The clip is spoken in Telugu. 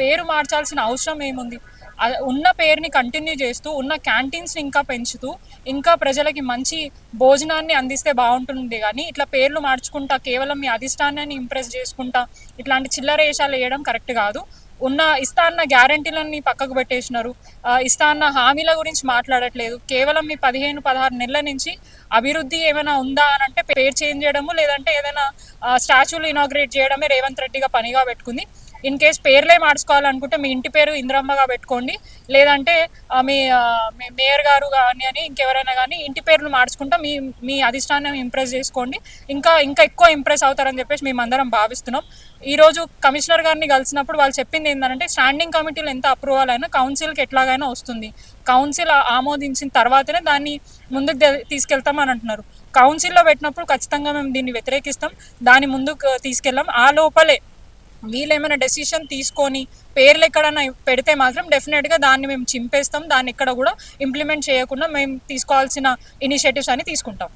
పేరు మార్చాల్సిన అవసరం ఏముంది? ఉన్న పేరుని కంటిన్యూ చేస్తూ ఉన్న క్యాంటీన్స్ని ఇంకా పెంచుతూ ఇంకా ప్రజలకి మంచి భోజనాన్ని అందిస్తే బాగుంటుంది కానీ ఇట్లా పేర్లు మార్చుకుంటా కేవలం మీ అధిష్టానాన్ని ఇంప్రెస్ చేసుకుంటా ఇట్లాంటి చిల్లర వేషాలు వేయడం కరెక్ట్ కాదు. ఉన్న ఇస్తా అన్న గ్యారంటీలన్నీ పక్కకు పెట్టేసినారు. ఇస్తా అన్న హామీల గురించి మాట్లాడట్లేదు. కేవలం మీ పదిహేను పదహారు నెలల నుంచి అభివృద్ధి ఏమైనా ఉందా అని అంటే పేరు చేంజ్ చేయడము లేదంటే ఏదైనా స్టాచ్యూలు ఇనాగ్రేట్ చేయడమే రేవంత్ రెడ్డిగా పనిగా పెట్టుకుంది. ఇన్ కేస్ పేర్లే మార్చుకోవాలనుకుంటే మీ ఇంటి పేరు ఇంద్రమ్మగా పెట్టుకోండి. లేదంటే మీ మీ మేయర్ గారు కానీ అని ఇంకెవరైనా కానీ ఇంటి పేర్లు మార్చుకుంటా మీ మీ అధిష్టానం ఇంప్రెస్ చేసుకోండి. ఇంకా ఇంకా ఎక్కువ ఇంప్రెస్ అవుతారని చెప్పేసి మేము అందరం భావిస్తున్నాం ఈరోజు కమిషనర్ గారిని కలిసినప్పుడు వాళ్ళు చెప్పింది ఏంటంటే స్టాండింగ్ కమిటీలు ఎంత అప్రూవల్ అయినా కౌన్సిల్కి ఎట్లాగైనా వస్తుంది. కౌన్సిల్ ఆమోదించిన తర్వాతనే దాన్ని ముందుకు తీసుకెళ్తామని అంటున్నారు. కౌన్సిల్లో పెట్టినప్పుడు ఖచ్చితంగా మేము దీన్ని వ్యతిరేకిస్తాం. దాన్ని ముందుకు తీసుకెళ్ళాం. ఆ లోపలే వీళ్ళు ఏమైనా డెసిషన్ తీసుకొని పేర్లు ఎక్కడైనా పెడితే మాత్రం డెఫినెట్గా దాన్ని మేము చింపేస్తాం. దాన్ని ఎక్కడ కూడా ఇంప్లిమెంట్ చేయకుండా మేము తీసుకోవాల్సిన ఇనిషియేటివ్స్ అని తీసుకుంటాం.